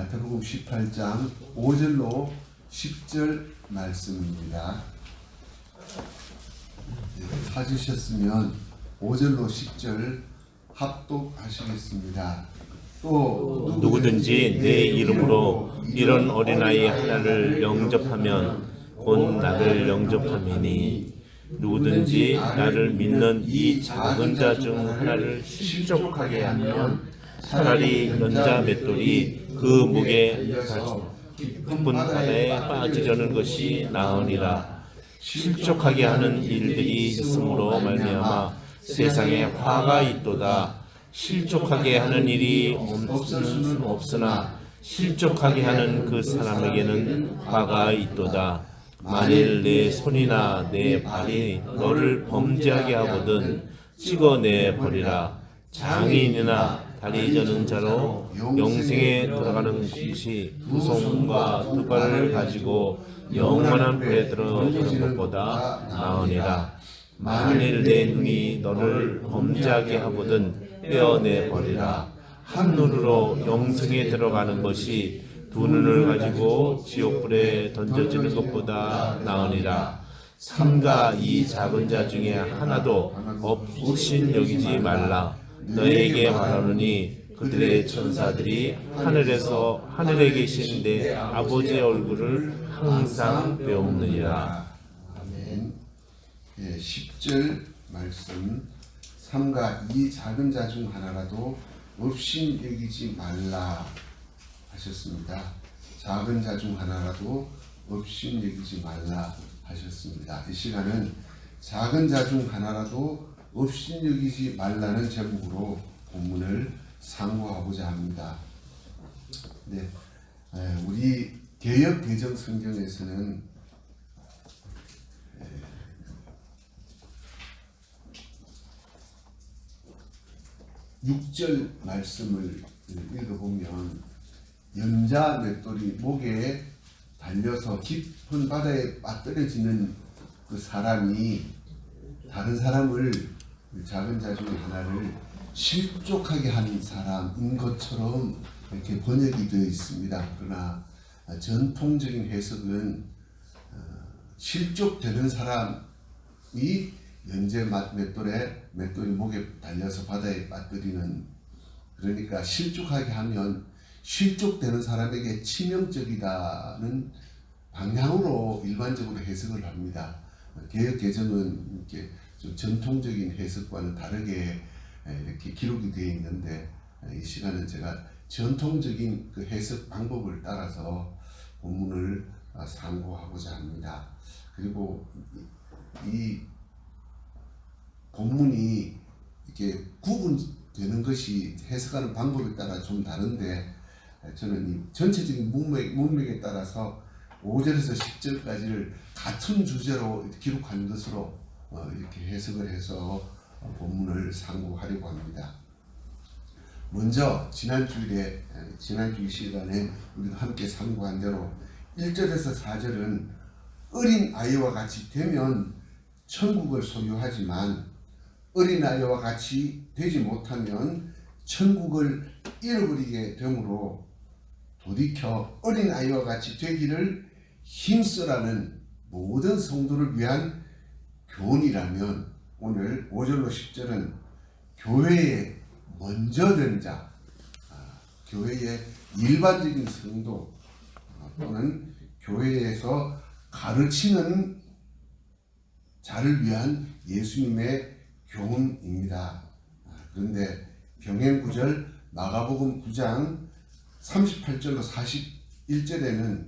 마태복음 18장 5절로 10절 말씀입니다. 네, 찾으셨으면 5절로 10절 합독하시겠습니다. 또 누구든지 내 이름으로 이런 어린아이 하나를 영접하면 곧 나를 영접함이니 누구든지 나를 믿는 이 작은 자 중 하나를 실족하게 하면 차라리 연자 맷돌이 그 목에 깊은 바다에 빠지려는 것이 나으니라 실족하게 하는 일들이 있으므로 말미암아 세상에 화가 있도다 실족하게 하는 일이 없으나 실족하게 하는 그 사람에게는 화가 있도다. 만일 내 손이나 내 발이 너를 범죄하게 하거든 찍어내 버리라. 장인이나 다리 저는 자로 영생에 들어가는 것이 두 손과 두 발을 가지고 영원한 배에 들어가는 것보다 나으니라. 만일 내 눈이 너를 범죄하게 하거든 떼어내 버리라. 한 눈으로 영생에 들어가는 것이 두 눈을 가지고 지옥불에 던져지는 것보다 나으니라. 삼가 이 작은 자 중에 하나도 없인 여기지 말라. 너에게 말하노니 그들의 천사들이 하늘에서 하늘에 계신 내 아버지의 얼굴을 항상 배우느니라. 아멘. 예, 10절 말씀 삼가 이 작은 자 중 하나라도 없인 여기지 말라 하셨습니다. 작은 자 중 하나라도 없인 여기지 말라 하셨습니다. 이 시간은 작은 자 중 하나라도 없인 여기지 말라는 제목으로 본문을 상고하고자 합니다. 네, 에, 우리 개역 개정 성경에서는 6절 말씀을 읽어보면 연자 맷돌이 목에 달려서 깊은 바다에 빠뜨려지는 그 사람이 다른 사람을 그 작은 자 중에 하나를 실족하게 하는 사람인 것처럼 이렇게 번역이 되어 있습니다. 그러나 전통적인 해석은 어, 실족되는 사람이 연재 맛 맷돌에 맷돌이 목에 달려서 바다에 빠뜨리는 그러니까 실족하게 하면 실족되는 사람에게 치명적이다는 방향으로 일반적으로 해석을 합니다. 개혁 개정은 이렇게 좀 전통적인 해석과는 다르게 이렇게 기록이 되어 있는데 이 시간은 제가 전통적인 그 해석 방법을 따라서 본문을 상고하고자 합니다. 그리고 이 본문이 이렇게 구분되는 것이 해석하는 방법에 따라 좀 다른데 저는 이 전체적인 문맥, 문맥에 따라서 5절에서 10절까지를 같은 주제로 기록한 것으로 어, 이렇게 해석을 해서 어, 본문을 상고하려고 합니다. 먼저 지난 주일에 지난 주일 시간에 우리가 함께 상고한 대로 1절에서 4절은 어린 아이와 같이 되면 천국을 소유하지만 어린 아이와 같이 되지 못하면 천국을 잃어버리게 되므로 돌이켜 어린 아이와 같이 되기를 힘쓰라는 모든 성도를 위한 교훈이라면 오늘 5절로 10절은 교회에 먼저 된 자, 아, 교회의 일반적인 성도 아, 또는 교회에서 가르치는 자를 위한 예수님의 교훈입니다. 아, 그런데 병행 구절 마가복음 9장 38절로 41절에는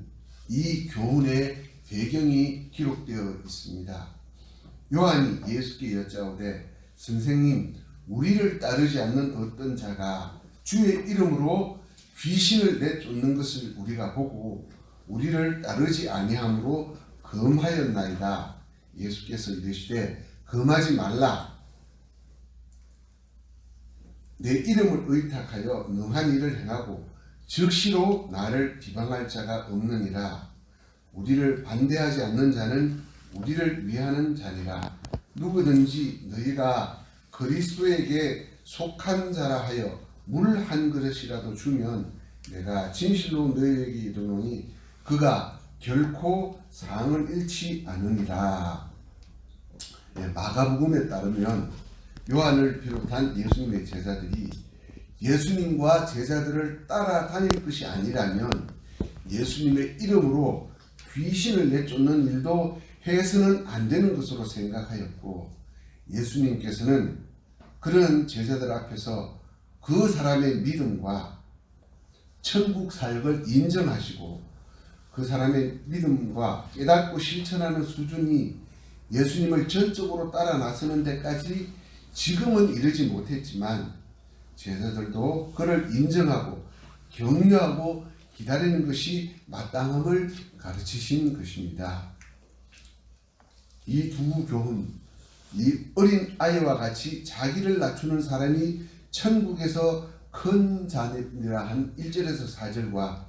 이 교훈의 배경이 기록되어 있습니다. 요한이 예수께 여짜오되 선생님 우리를 따르지 않는 어떤 자가 주의 이름으로 귀신을 내쫓는 것을 우리가 보고 우리를 따르지 아니함으로 금하였나이다. 예수께서 이르시되 금하지 말라. 내 이름을 의탁하여 능한 일을 행하고 즉시로 나를 비방할 자가 없느니라. 우리를 반대하지 않는 자는 우리를 위하는 자니라. 누구든지 너희가 그리스도에게 속한 자라 하여 물 한 그릇이라도 주면 내가 진실로 너희에게 이르노니 그가 결코 상을 잃지 않으리라. 예, 마가복음에 따르면 요한을 비롯한 예수님의 제자들이 예수님과 제자들을 따라다닐 것이 아니라면 예수님의 이름으로 귀신을 내쫓는 일도 해서는 안 되는 것으로 생각하였고 예수님께서는 그런 제자들 앞에서 그 사람의 믿음과 천국 사역을 인정하시고 그 사람의 믿음과 깨닫고 실천하는 수준이 예수님을 전적으로 따라 나서는 데까지 지금은 이르지 못했지만 제자들도 그를 인정하고 격려하고 기다리는 것이 마땅함을 가르치신 것입니다. 이 두 교훈, 이 어린 아이와 같이 자기를 낮추는 사람이 천국에서 큰 자녀이라 한 1절에서 4절과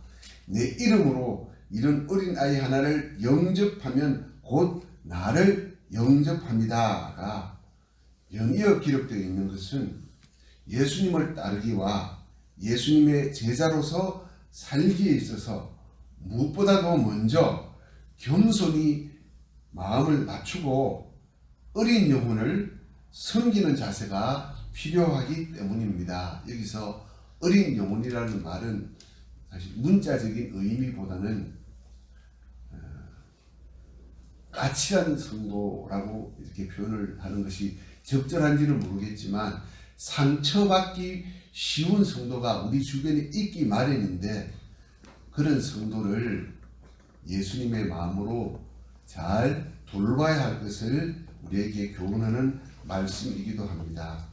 내 이름으로 이런 어린 아이 하나를 영접하면 곧 나를 영접합니다가 영이어 기록되어 있는 것은 예수님을 따르기와 예수님의 제자로서 살기에 있어서 무엇보다도 먼저 겸손히 마음을 낮추고 어린 영혼을 섬기는 자세가 필요하기 때문입니다. 여기서 어린 영혼이라는 말은 사실 문자적인 의미보다는 어, 까칠한 성도라고 이렇게 표현을 하는 것이 적절한지는 모르겠지만 상처받기 쉬운 성도가 우리 주변에 있기 마련인데 그런 성도를 예수님의 마음으로 잘 돌봐야 할 것을 우리에게 교훈하는 말씀이기도 합니다.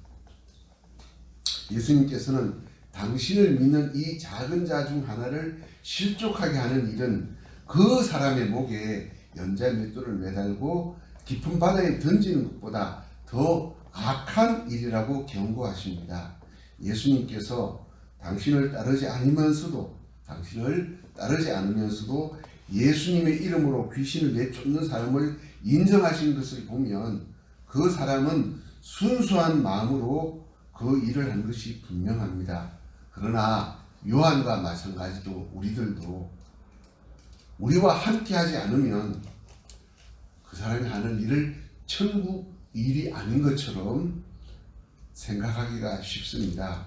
예수님께서는 당신을 믿는 이 작은 자 중 하나를 실족하게 하는 일은 그 사람의 목에 연자 맷돌을 매달고 깊은 바다에 던지는 것보다 더 악한 일이라고 경고하십니다. 예수님께서 당신을 따르지 않으면서도 당신을 따르지 않으면서도 예수님의 이름으로 귀신을 내쫓는 사람을 인정하신 것을 보면 그 사람은 순수한 마음으로 그 일을 한 것이 분명합니다. 그러나 요한과 마찬가지로 우리들도 우리와 함께 하지 않으면 그 사람이 하는 일을 천국 일이 아닌 것처럼 생각하기가 쉽습니다.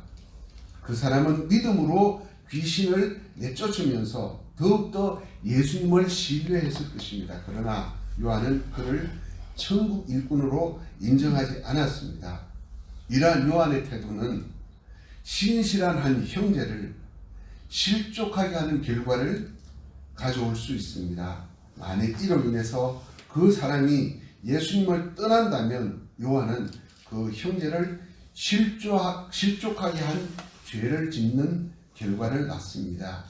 그 사람은 믿음으로 귀신을 내쫓으면서 더욱더 예수님을 신뢰했을 것입니다. 그러나 요한은 그를 천국 일꾼으로 인정하지 않았습니다. 이러한 요한의 태도는 신실한 한 형제를 실족하게 하는 결과를 가져올 수 있습니다. 만약 이로 인해서 그 사람이 예수님을 떠난다면 요한은 그 형제를 실족, 실족하게 한 죄를 짓는 결과를 낳습니다.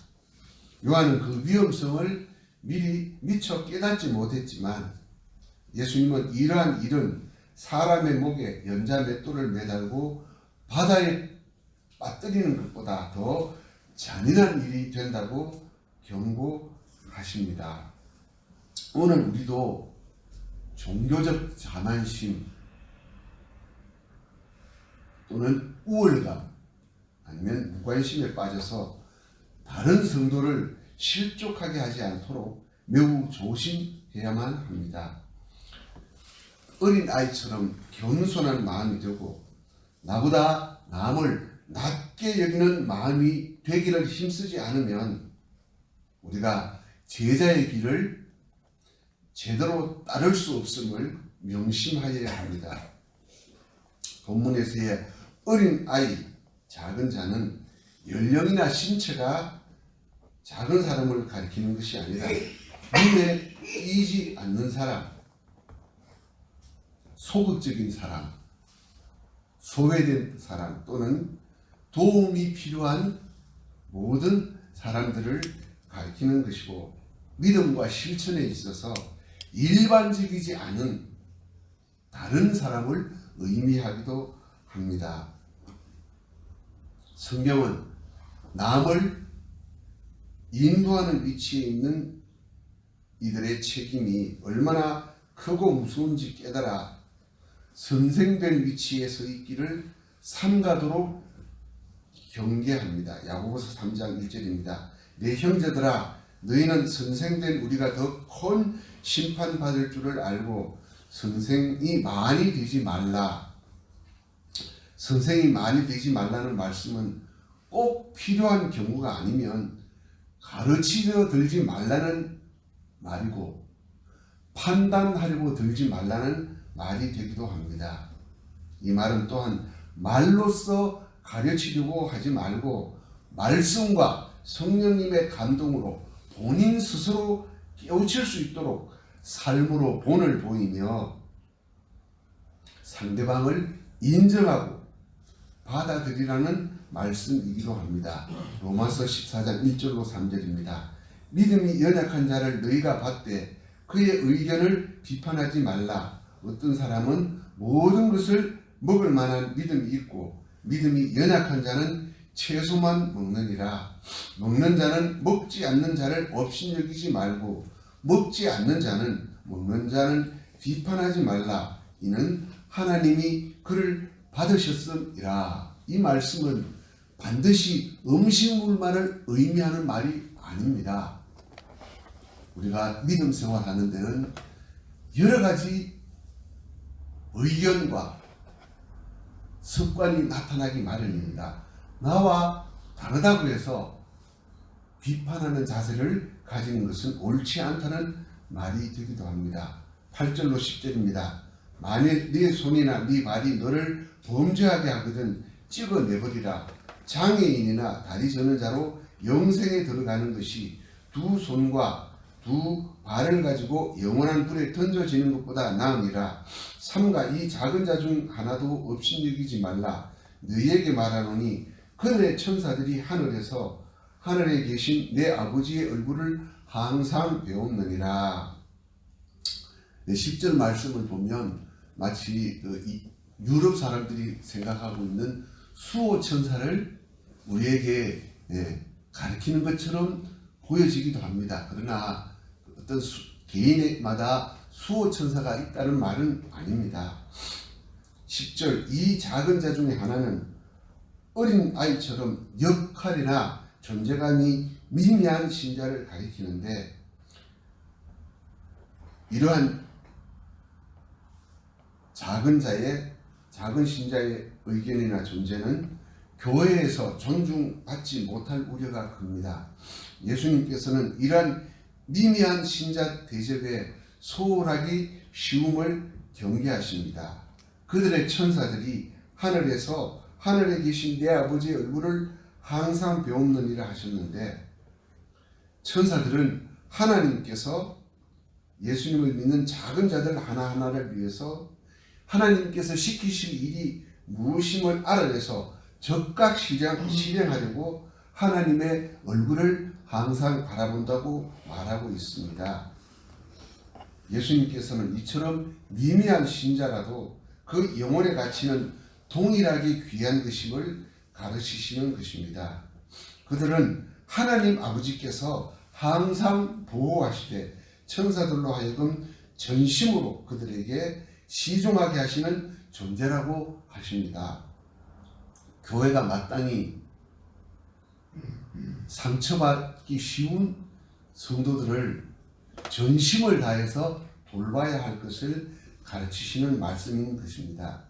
요한은 그 위험성을 미리 미처 깨닫지 못했지만 예수님은 이러한 일은 사람의 목에 연자 맷돌을 매달고 바다에 빠뜨리는 것보다 더 잔인한 일이 된다고 경고하십니다. 오늘 우리도 종교적 자만심 또는 우월감 아니면 무관심에 빠져서 다른 성도를 실족하게 하지 않도록 매우 조심해야만 합니다. 어린 아이처럼 겸손한 마음이 되고 나보다 남을 낮게 여기는 마음이 되기를 힘쓰지 않으면 우리가 제자의 길을 제대로 따를 수 없음을 명심하여야 합니다. 본문에서의 어린 아이, 작은 자는 연령이나 신체가 작은 사람을 가리키는 것이 아니라 눈에 띄지 않는 사람, 소극적인 사람, 소외된 사람 또는 도움이 필요한 모든 사람들을 가리키는 것이고 믿음과 실천에 있어서 일반적이지 않은 다른 사람을 의미하기도 합니다. 성경은 남을 인도하는 위치에 있는 이들의 책임이 얼마나 크고 무서운지 깨달아 선생된 위치에 서 있기를 삼가도록 경계합니다. 야고보서 3장 1절입니다. 내 형제들아 너희는 선생된 우리가 더 큰 심판받을 줄을 알고 선생이 많이 되지 말라. 선생이 많이 되지 말라는 말씀은 꼭 필요한 경우가 아니면 가르치려 들지 말라는 말이고 판단하려고 들지 말라는 말이 되기도 합니다. 이 말은 또한 말로써 가르치려고 하지 말고 말씀과 성령님의 감동으로 본인 스스로 깨우칠 수 있도록 삶으로 본을 보이며 상대방을 인정하고 받아들이라는 말씀이기도 합니다. 로마서 14장 1절로 3절입니다. 믿음이 연약한 자를 너희가 받되 그의 의견을 비판하지 말라. 어떤 사람은 모든 것을 먹을 만한 믿음이 있고 믿음이 연약한 자는 채소만 먹느니라. 먹는 자는 먹지 않는 자를 업신여기지 말고 먹지 않는 자는 먹는 자는 비판하지 말라. 이는 하나님이 그를 받으셨음이라. 이 말씀은 반드시 음식물만을 의미하는 말이 아닙니다. 우리가 믿음 생활하는 데는 여러 가지 의견과 습관이 나타나기 마련입니다. 나와 다르다고 해서 비판하는 자세를 가지는 것은 옳지 않다는 말이 되기도 합니다. 8절로 10절입니다. 만일 네 손이나 네 발이 너를 범죄하게 하거든 찍어내버리라. 장애인이나 다리 저는 자로 영생에 들어가는 것이 두 손과 두 발을 가지고 영원한 불에 던져지는 것보다 나으니라. 삼가 이 작은 자 중 하나도 업신여기지 말라. 너희에게 말하노니 그들의 천사들이 하늘에서 하늘에 계신 내 아버지의 얼굴을 항상 배웠느니라. 네, 10절 말씀을 보면 마치 그 이- 유럽 사람들이 생각하고 있는 수호 천사를 우리에게 예, 가르치는 것처럼 보여지기도 합니다. 그러나 어떤 수- 개인마다 수호 천사가 있다는 말은 아닙니다. 10절 이 작은 자 중에 하나는 어린 아이처럼 역할이나 존재감이 미미한 신자를 가리키는데 이러한 작은 자의 작은 신자의 의견이나 존재는 교회에서 존중받지 못할 우려가 큽니다. 예수님께서는 이러한 미미한 신자 대접에 소홀하기 쉬움을 경계하십니다. 그들의 천사들이 하늘에서 하늘에 계신 내 아버지의 얼굴을 항상 배웠느니라 하셨는데 천사들은 하나님께서 예수님을 믿는 작은 자들 하나하나를 위해서 하나님께서 시키실 일이 무엇임을 알아내서 적각 실행, 실행하려고 하나님의 얼굴을 항상 바라본다고 말하고 있습니다. 예수님께서는 이처럼 미미한 신자라도 그 영혼의 가치는 동일하게 귀한 것임을 가르치시는 것입니다. 그들은 하나님 아버지께서 항상 보호하시되 천사들로 하여금 전심으로 그들에게 시종하게 하시는 존재라고 하십니다. 교회가 마땅히 상처받기 쉬운 성도들을 전심을 다해서 돌봐야 할 것을 가르치시는 말씀인 것입니다.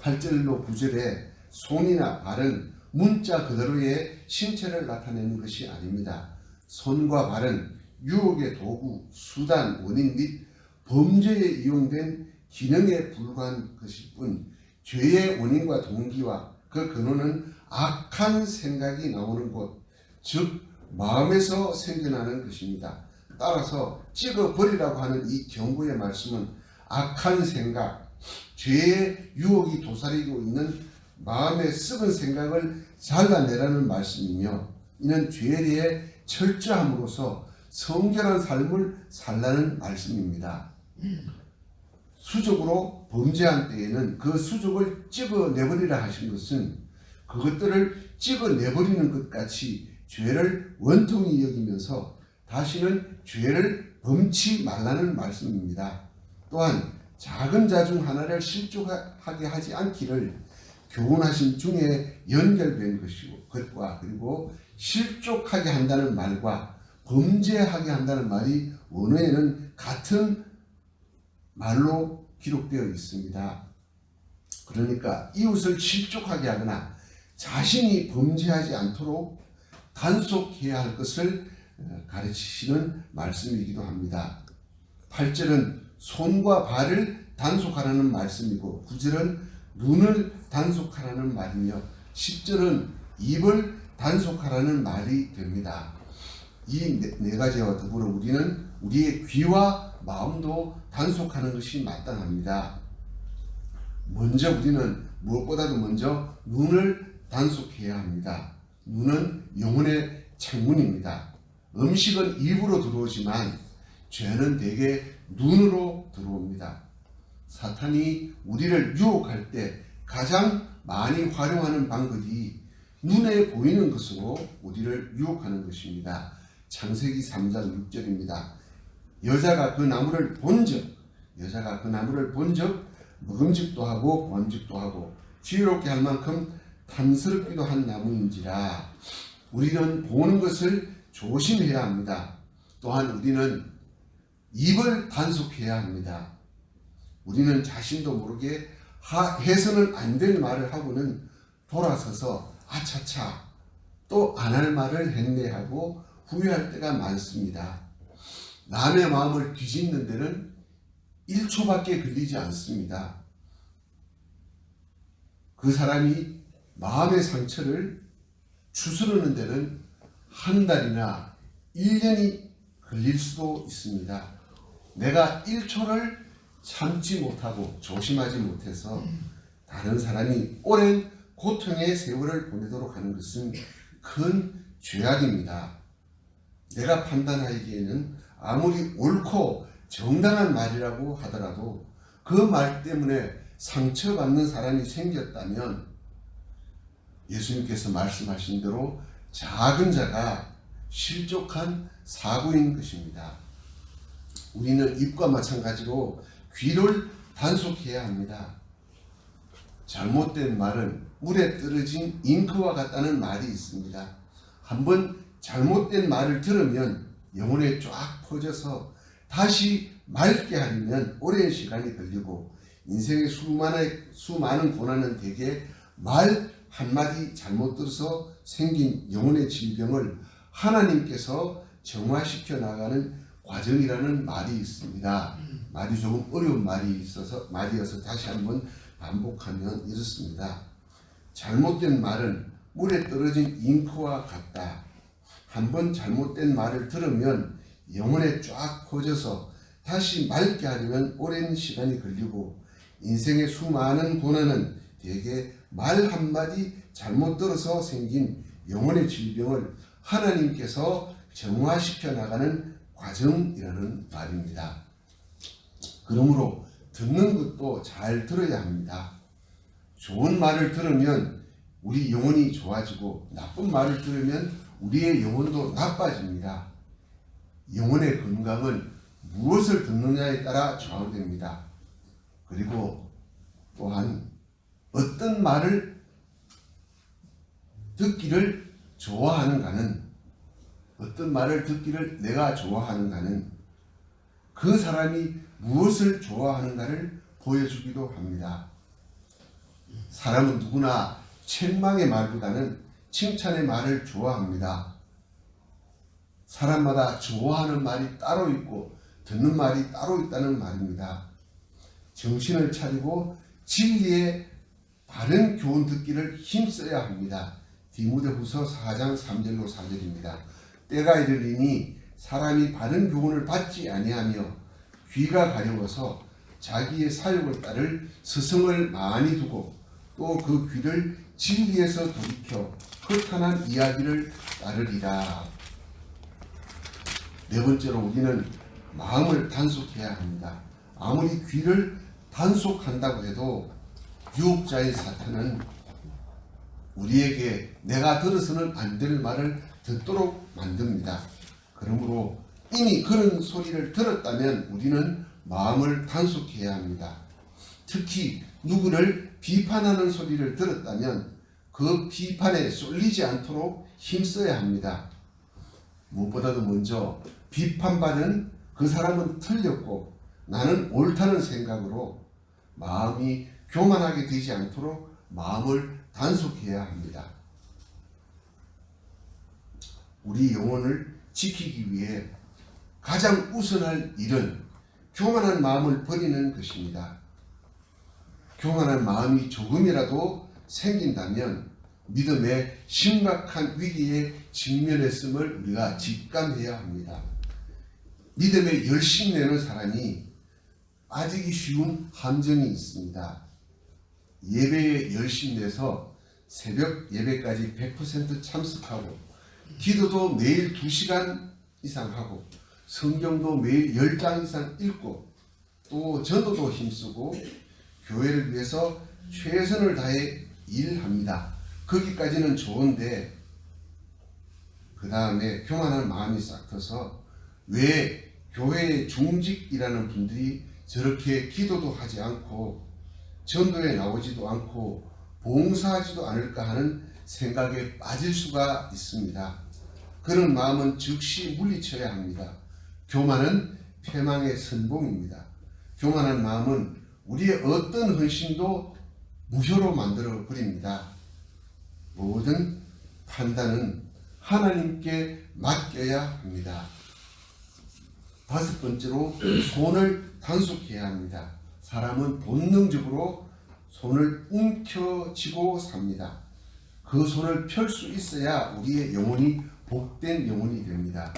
8절로 9절에 손이나 발은 문자 그대로의 신체를 나타내는 것이 아닙니다. 손과 발은 유혹의 도구, 수단, 원인 및 범죄에 이용된 기능에 불과한 것일 뿐 죄의 원인과 동기와 그 근원은 악한 생각이 나오는 곳, 즉 마음에서 생겨나는 것입니다. 따라서 찍어버리라고 하는 이 경고의 말씀은 악한 생각, 죄의 유혹이 도사리고 있는 마음의 썩은 생각을 잘라내라는 말씀이며 이는 죄에 철저함으로써 성결한 삶을 살라는 말씀입니다. 수적으로 범죄한 때에는 그 수적을 찍어내버리라 하신 것은 그것들을 찍어내버리는 것 같이 죄를 원통히 여기면서 다시는 죄를 범치 말라는 말씀입니다. 또한 작은 자 중 하나를 실족하게 하지 않기를 교훈하신 중에 연결된 것이고 것과 그리고 실족하게 한다는 말과 범죄하게 한다는 말이 원어에는 같은 말로 기록되어 있습니다. 그러니까 이웃을 실족하게 하거나 자신이 범죄하지 않도록 단속해야 할 것을 어, 가르치시는 말씀이기도 합니다. 8절은 손과 발을 단속하라는 말씀이고 9절은 눈을 단속하라는 말이며 10절은 입을 단속하라는 말이 됩니다. 이 네 가지와 더불어 우리는 우리의 귀와 마음도 단속하는 것이 마땅합니다. 먼저 우리는 무엇보다도 먼저 눈을 단속해야 합니다. 눈은 영혼의 창문입니다. 음식은 입으로 들어오지만 죄는 대개 눈으로 들어옵니다. 사탄이 우리를 유혹할 때 가장 많이 활용하는 방법이 눈에 보이는 것으로 우리를 유혹하는 것입니다. 창세기 3장 6절입니다. 여자가 그 나무를 본즉 여자가 그 나무를 본즉 먹음직도 하고 번직도 하고 지혜롭게 할 만큼 탐스럽기도 한 나무인지라 우리는 보는 것을 조심해야 합니다. 또한 우리는 입을 단속해야 합니다. 우리는 자신도 모르게 하- 해서는 안 될 말을 하고는 돌아서서 아차차 또 안 할 말을 했네 하고 후회할 때가 많습니다. 남의 마음을 뒤집는 데는 1초밖에 걸리지 않습니다. 그 사람이 마음의 상처를 추스르는 데는 한 달이나 1년이 걸릴 수도 있습니다. 내가 1초를 참지 못하고 조심하지 못해서 다른 사람이 오랜 고통의 세월을 보내도록 하는 것은 큰 죄악입니다. 내가 판단하기에는 아무리 옳고 정당한 말이라고 하더라도 그 말 때문에 상처받는 사람이 생겼다면 예수님께서 말씀하신 대로 작은 자가 실족한 사고인 것입니다. 우리는 입과 마찬가지로 귀를 단속해야 합니다. 잘못된 말은 물에 떨어진 잉크와 같다는 말이 있습니다. 한번 잘못된 말을 들으면 영혼에 쫙 퍼져서 다시 맑게 하려면 오랜 시간이 걸리고 인생의 수많은, 수많은 고난은 대개 말 한마디 잘못 들어서 생긴 영혼의 질병을 하나님께서 정화시켜 나가는 과정이라는 말이 있습니다. 말이 조금 어려운 말이 있어서 말이어서 다시 한번 반복하면 이렇습니다. 잘못된 말은 물에 떨어진 잉크와 같다. 한 번 잘못된 말을 들으면 영혼에 쫙 퍼져서 다시 맑게 하려면 오랜 시간이 걸리고 인생의 수많은 고난은 대개 말 한마디 잘못 들어서 생긴 영혼의 질병을 하나님께서 정화시켜 나가는 과정이라는 말입니다. 그러므로 듣는 것도 잘 들어야 합니다. 좋은 말을 들으면 우리 영혼이 좋아지고 나쁜 말을 들으면 우리의 영혼도 나빠집니다. 영혼의 건강은 무엇을 듣느냐에 따라 좌우됩니다. 그리고 또한 어떤 말을 듣기를 좋아하는가는 어떤 말을 듣기를 내가 좋아하는가는 그 사람이 무엇을 좋아하는가를 보여주기도 합니다. 사람은 누구나 책망의 말보다는 칭찬의 말을 좋아합니다. 사람마다 좋아하는 말이 따로 있고 듣는 말이 따로 있다는 말입니다. 정신을 차리고 진리의 바른 교훈 듣기를 힘써야 합니다. 디모데후서 4장 3절로 4절입니다. 때가 이르리니 사람이 바른 교훈을 받지 아니하며 귀가 가려워서 자기의 사욕을 따를 스승을 많이 두고 또 그 귀를 진리에서 돌이켜 허탄한 이야기를 따르리라. 네 번째로 우리는 마음을 단속해야 합니다. 아무리 귀를 단속한다고 해도 유혹자의 사탄은 우리에게 내가 들어서는 안 될 말을 듣도록 만듭니다. 그러므로 이미 그런 소리를 들었다면 우리는 마음을 단속해야 합니다. 특히 누구를 비판하는 소리를 들었다면 그 비판에 쏠리지 않도록 힘써야 합니다. 무엇보다도 먼저 비판받은 그 사람은 틀렸고 나는 옳다는 생각으로 마음이 교만하게 되지 않도록 마음을 단속해야 합니다. 우리 영혼을 지키기 위해 가장 우선할 일은 교만한 마음을 버리는 것입니다. 교만한 마음이 조금이라도 생긴다면 믿음의 심각한 위기에 직면했음을 우리가 직감해야 합니다. 믿음에 열심 내는 사람이 빠지기 쉬운 함정이 있습니다. 예배에 열심 내서 새벽 예배까지 100% 참석하고 기도도 매일 2시간 이상 하고 성경도 매일 10장 이상 읽고 또 전도도 힘쓰고 교회를 위해서 최선을 다해 일합니다. 거기까지는 좋은데 그 다음에 교만한 마음이 싹 터서 왜 교회의 중직이라는 분들이 저렇게 기도도 하지 않고 전도에 나오지도 않고 봉사하지도 않을까 하는 생각에 빠질 수가 있습니다. 그런 마음은 즉시 물리쳐야 합니다. 교만은 패망의 선봉입니다. 교만한 마음은 우리의 어떤 헌신도 무효로 만들어 버립니다. 모든 판단은 하나님께 맡겨야 합니다. 다섯 번째로 손을 단속해야 합니다. 사람은 본능적으로 손을 움켜쥐고 삽니다. 그 손을 펼 수 있어야 우리의 영혼이 복된 영혼이 됩니다.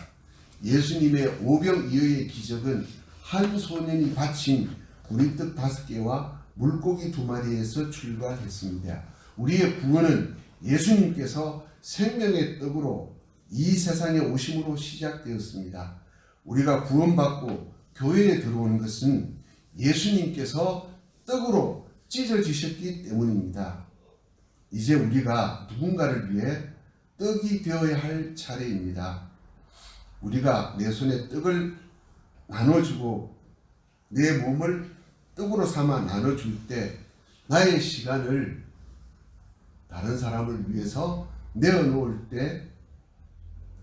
예수님의 오병이어의 기적은 한 소년이 바친 우리떡 다섯 개와 물고기 두 마리에서 출발했습니다. 우리의 구원은 예수님께서 생명의 떡으로 이 세상에 오심으로 시작되었습니다. 우리가 구원받고 교회에 들어오는 것은 예수님께서 떡으로 찢어지셨기 때문입니다. 이제 우리가 누군가를 위해 떡이 되어야 할 차례입니다. 우리가 내 손에 떡을 나눠주고 내 몸을 떡으로 삼아 나눠줄 때 나의 시간을 다른 사람을 위해서 내어놓을 때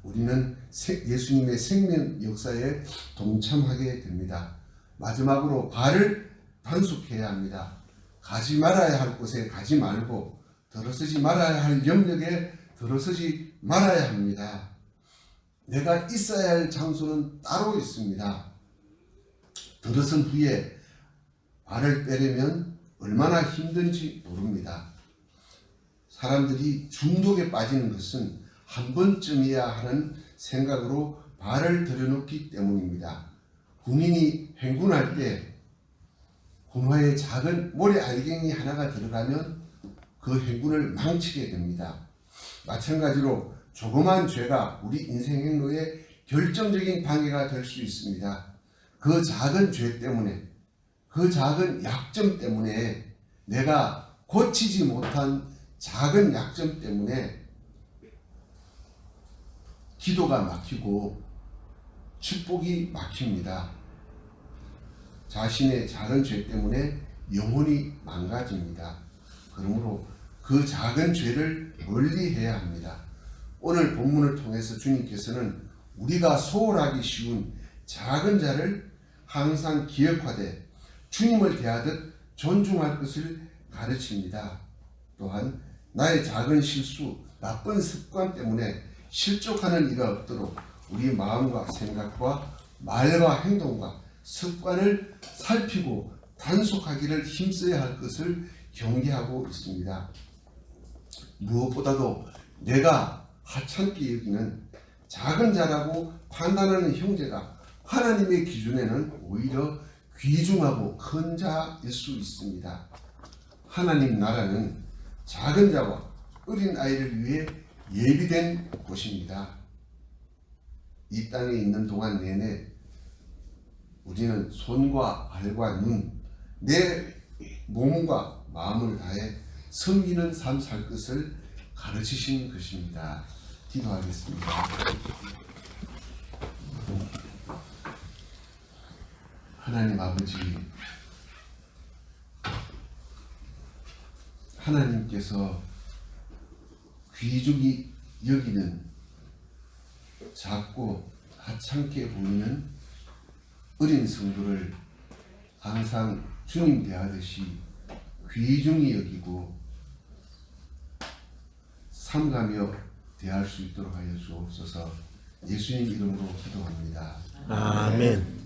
우리는 세- 예수님의 생명 역사에 동참하게 됩니다. 마지막으로 발을 단속해야 합니다. 가지 말아야 할 곳에 가지 말고 들어서지 말아야 할 영역에 들어서지 말아야 합니다. 내가 있어야 할 장소는 따로 있습니다. 들어선 후에 발을 빼려면 얼마나 힘든지 모릅니다. 사람들이 중독에 빠지는 것은 한 번쯤이야 하는 생각으로 발을 들여놓기 때문입니다. 군인이 행군할 때 군화에 작은 모래 알갱이 하나가 들어가면 그 행군을 망치게 됩니다. 마찬가지로 조그만 죄가 우리 인생 행로에 결정적인 방해가 될 수 있습니다. 그 작은 죄 때문에, 그 작은 약점 때문에 내가 고치지 못한 작은 약점 때문에 기도가 막히고 축복이 막힙니다. 자신의 작은 죄 때문에 영혼이 망가집니다. 그러므로 그 작은 죄를 멀리 해야 합니다. 오늘 본문을 통해서 주님께서는 우리가 소홀하기 쉬운 작은 자를 항상 기억하되 주님을 대하듯 존중할 것을 가르칩니다. 또한 나의 작은 실수, 나쁜 습관 때문에 실족하는 일이 없도록 우리 마음과 생각과 말과 행동과 습관을 살피고 단속하기를 힘써야 할 것을 경계하고 있습니다. 무엇보다도 내가 하찮게 여기는 작은 자라고 판단하는 형제가 하나님의 기준에는 오히려 귀중하고 큰 자일 수 있습니다. 하나님 나라는 작은 자와 어린 아이를 위해 예비된 곳입니다. 이 땅에 있는 동안 내내 우리는 손과 발과 눈, 내 몸과 마음을 다해 섬기는 삶 살 것을 가르치신 것입니다. 기도하겠습니다. 하나님 아버지, 하나님께서 귀중히 여기는 작고 하찮게 보이는 어린 성도를 항상 주님 대하듯이 귀중히 여기고 삼가며 대할 수 있도록 하여 주옵소서 예수님 이름으로 기도합니다. 아멘.